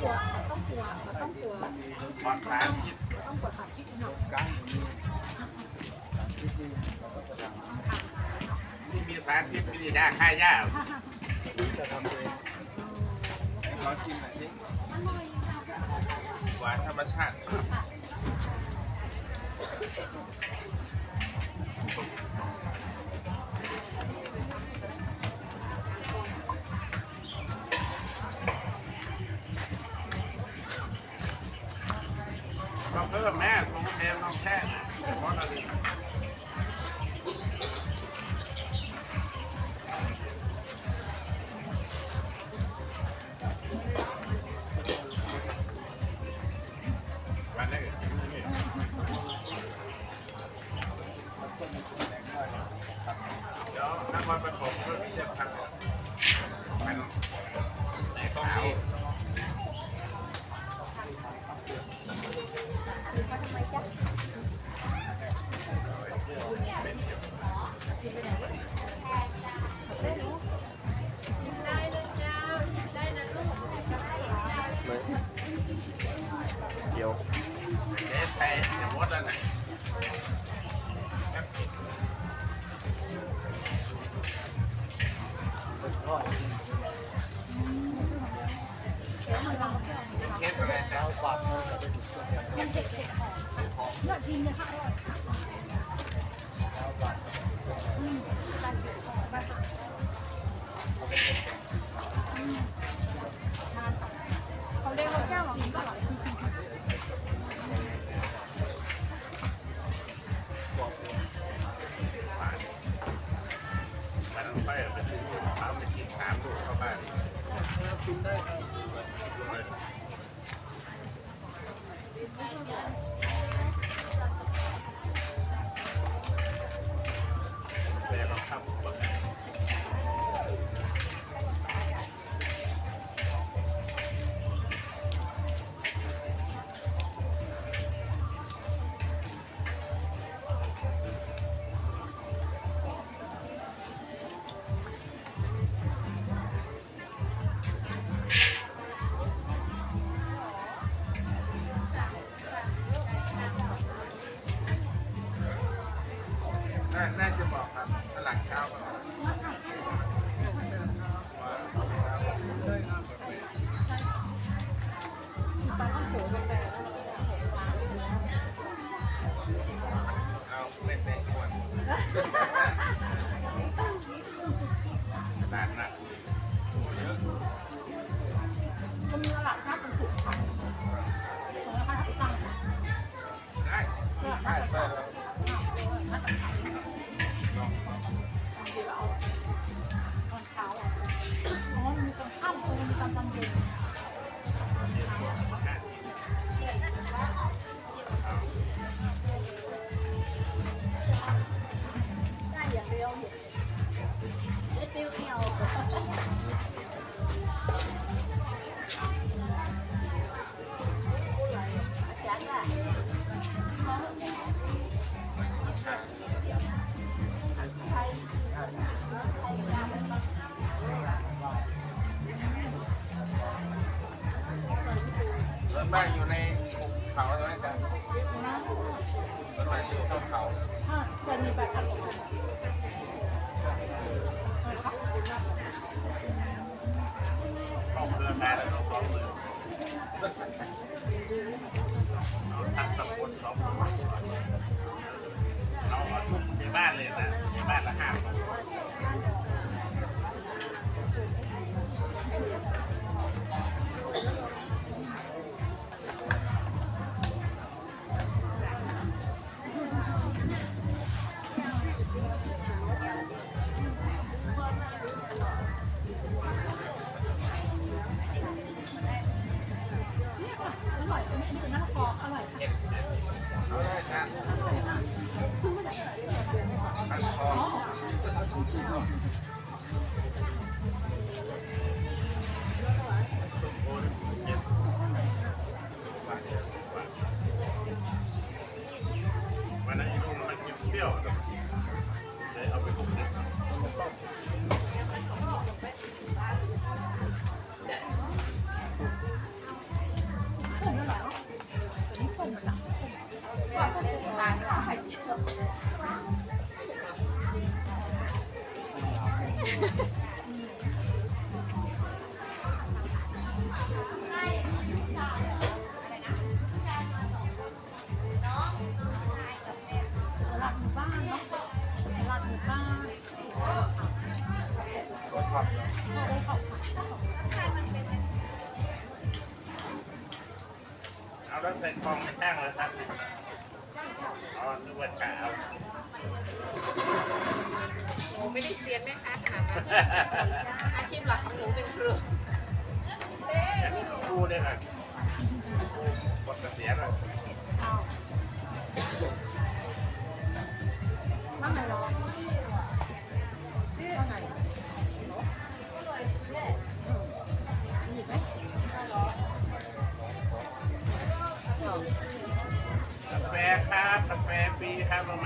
กลัวต้องกลัวต้องกลัวต้องกลัวต้องกลัวความคิดของเราที่มีสารพิมีย่าหญ้าจะทำเองลองชิมหน่อยหวานธรรมชาติ เราเพิ่มแม่ตรงเทน้องแค่นะเฉพาะอะไรมาเลเดี๋ยวนั่งมาประกบเพื่อที่จะทำ Đấy. Nhiều. 第二了 Thank you. บ้านเลยนะบ้านละห้าับเอาแล้วใส่กล่องแป้งเลยครับอ๋อนด้วยากาวโอ้ไม่ได้เซียนแม่ค้าขนาดนั้นอาชีพหลักของหนูเป็นครูเป็นครูเลยค่ะ ฟรี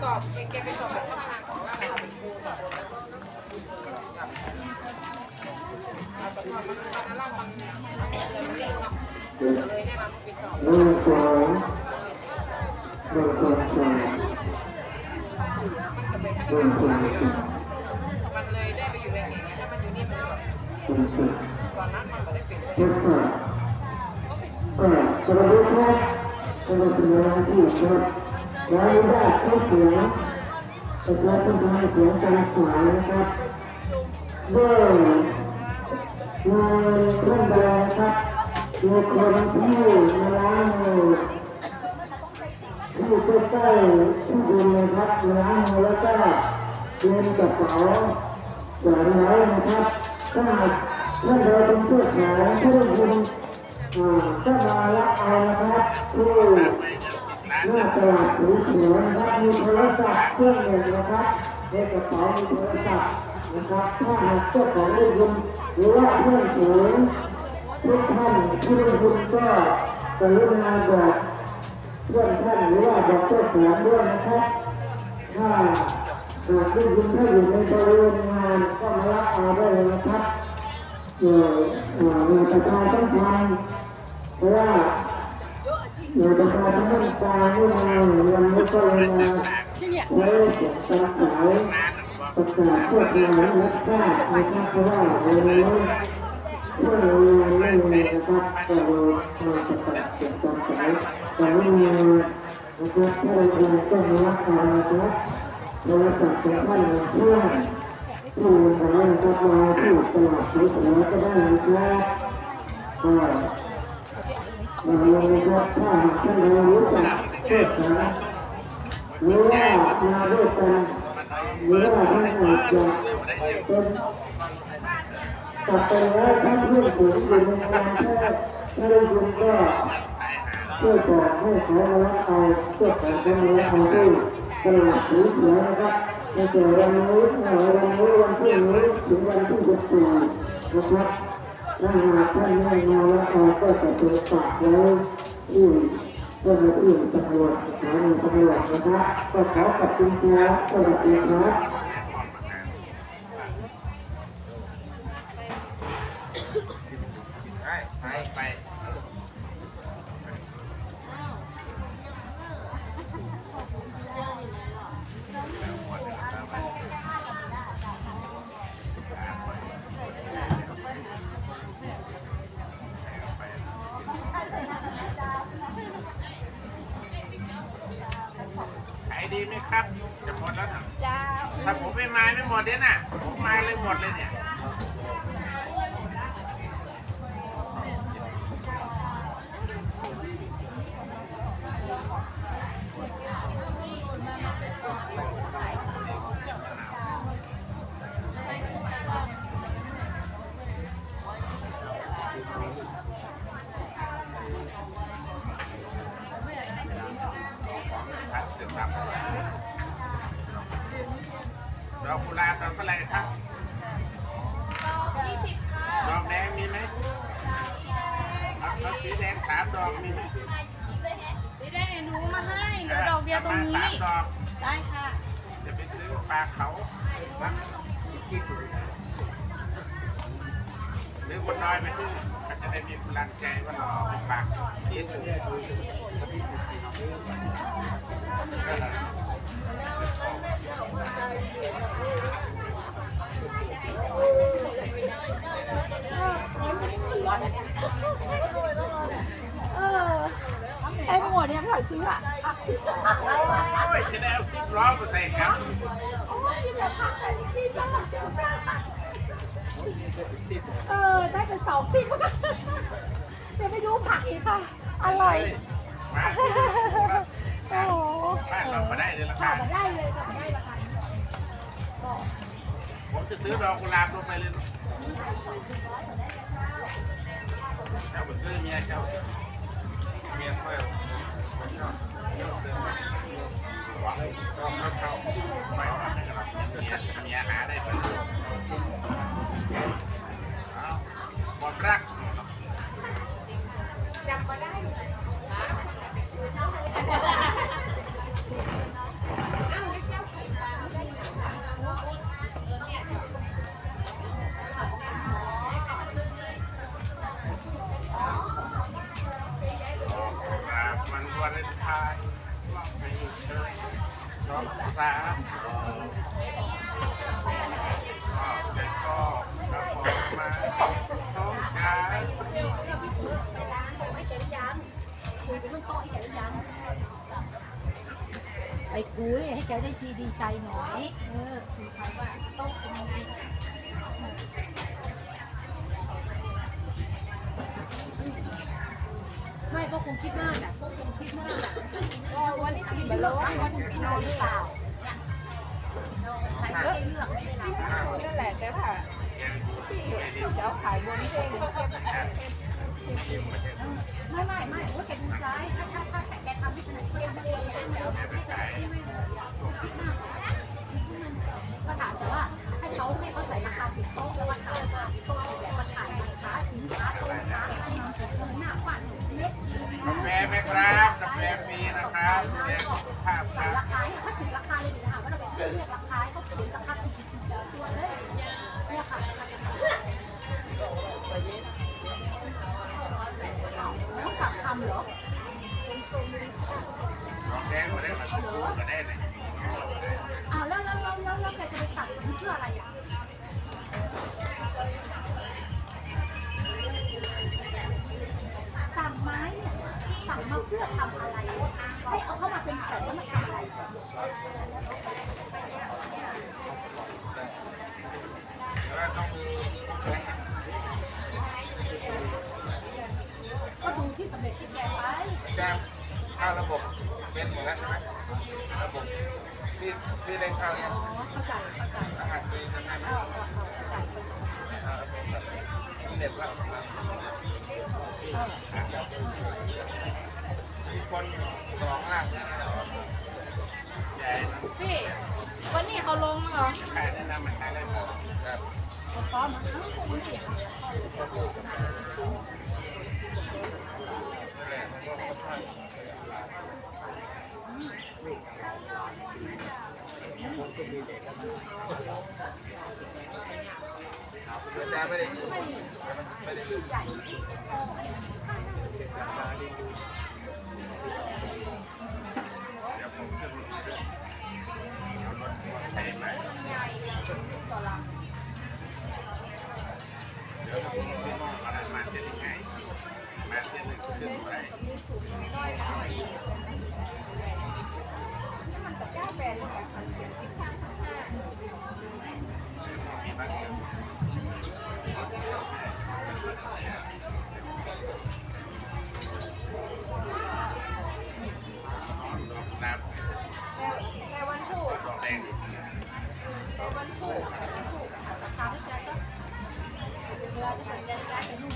สอบเก่งๆเป็นสอบแบบพัฒนาของเราเป็นครูแบบเอาแต่พอมันมันอะไรมันเลยมันเรียกเนาะเลยแนะนำเป็นสอบหนึ่งสองหนึ่งสามมันจะเป็นหนึ่งสองสามันเลยได้ไปอยู่แบงก์องเงี้ยถ้ามันอยู่นี่มันแบบหนึ่งสอนนั้นมันก็ได้เป็นเจ็ดแปดแปดสวัสดีครับสวัสดีครับ ที่ครับขออนุญาตเข้าเสียงประชาชนทางเสียงการสายนะครับด้วยนายท่านใดครับมีคนที่มาล้างมือที่ใกล้ๆที่ดินะครับล้างมือแล้วก็เตรียมกระเป๋าสอนไว้นะครับถ้าหากท่านใดเป็นผู้ขายผู้ลงทุนอ่าก็มารับเอานะครับที่ไม่จะติด หน้าตลาดสีเขียวนะครับมีโทรศัพท์เครื่องหนึ่งนะครับในกระเป๋ามีโทรศัพท์นะครับถ้าหากเจ้าของได้ยินหรือว่าเพื่อนฝูงทุกท่านที่ได้ยินก็กรุณาบอกเพื่อนท่านหรือว่าบอกเจ้าของด้วยนะครับถ้าหากได้ยินถ้าอยู่ในบริเวณงานก็มารับเอาได้เลยนะครับเอ่อเอ่อมีประชาต้องทำเพราะว่า มีประชาต้องทำการไม่มาวันนี้ก็เลยมาที่เนี่ยใช้เสียงตามสายประกาศพวกเรารับทราบนะครับเพราะว่าวันนี้เมื่อเราไม่มีนะครับก็เลยมาประกาศเสียงตามสายแต่ไม่มีนะครับถ้าเราเองก็มารับเอานะครับโทรศัพท์ของท่านเพื่อนที่สามารถรับมาที่ตลาดสีเขียวก็ได้นะครับ ต่อไปนี้ท่านเรารู้จักเอสารหรือว่ามาด้วยกันหรือว่าท่านอาจะเป็นกลับไปแล้วท่าเพื่อนฝูงอยู่ในงานแพทย์ถ้าได้ยินก็ช่วยบอกให้เขารับเอาช่วยบอกให้มารับเอาด้วยตลาดสีเขียวนะครับตั้งแต่วันนี้วันนี้วันที่นี้ถึงวันที่สิบสี่นะครับ ถ้าหากท่านไม่มาแล้วเราก็จะถูกจับแล้ว้ที่เจ้าหน้าที่ตำรวจสถานีตำรวจนะครับก็ขอขอบคุณครับสวัสดีครับ ดีไหมครับจะหมดแล้วนะเจ้า ถ้าผมไม่มาไม่หมดเนี่ยน่ะผมมาเลยหมดเลยเนี่ย ดอกกุหลาบดอกอะไรครับดอกแดงมีไหมเอาเอาสีแดงสามดอกมีไหมสีแดงหนูมาให้เหลือดอกเดียวตรงนี้สามดอกได้ค่ะ จะไปซื้อปลาเขานะ หรือบนดอยไปดื้อก็จะได้มีพลังใจว่าเราเอาปากที่ถูกเออไอ้หมวดเนี่ยพี่หอยซื้ออะโอ้ยจะได้เอาสิบล้อมาใส่ครับ เออได้เป็นสองปีก็เดี๋ยวไปดูผักอีกค่ะ อร่อยโอ้โหบ้านเรามาได้เลยราคามาได้เลยมาได้ราคาผมจะซื้อดอกกุหลาบลงไปเลยเจ้าไปซื้อเมียเจ้า ไปคุยให้แกได้ทีดีใจหน่อย เออคุยเขาว่าต้องเป็นยังไงไม่ก็คงคิดมากอะก็คงคิดมากอะก็วันนี้กินไปแล้วว่าวันนี้นอนหรือเปล่าใครไม่ได้เลือกไม่ได้รับนั่นแหละแต่ว่าพี่แกดีเจ้าขายบนเส้นเก็บเที่ยวมาจะไม่ไม่ไม่โอ้แกดูซ้ายถ้าถ้า ก็ถามแต่ว่าให้เขาให้เขาใส่ราคาถูกต้องแล้วราคาราคาโต๊ะแแดงมาได้มาดูก็ได้เลยอ้าวแล้วแล้วแล้วแล้วแล้วแกจะไปสั่งเพื่ออะไรอะสั่งไม้เนี่ยสั่งมาเพื่อทำอะไร ให้เอาเข้ามาเป็นแผ่นแล้วมาทำอะไรแล้วต้องมีก็ดูที่สำเร็จที่แกไปแจ้งเข้าระบบ เป็นหมดแล้วใช่ไหมระบบที่ที่เล่นเข้าเนี่ยอ๋อเข้าใจเไม่ได้ไม่ แต่แต่วันถูกดอกแดงวันถูกวันถูกราคาที่ใจก็เวลาที่จะได้ไปนู่น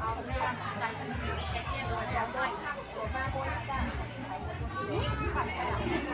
เอาแม่ใจกันแก่ๆรอยแล้วด้วยตัวมาโบนจ้าผัดไ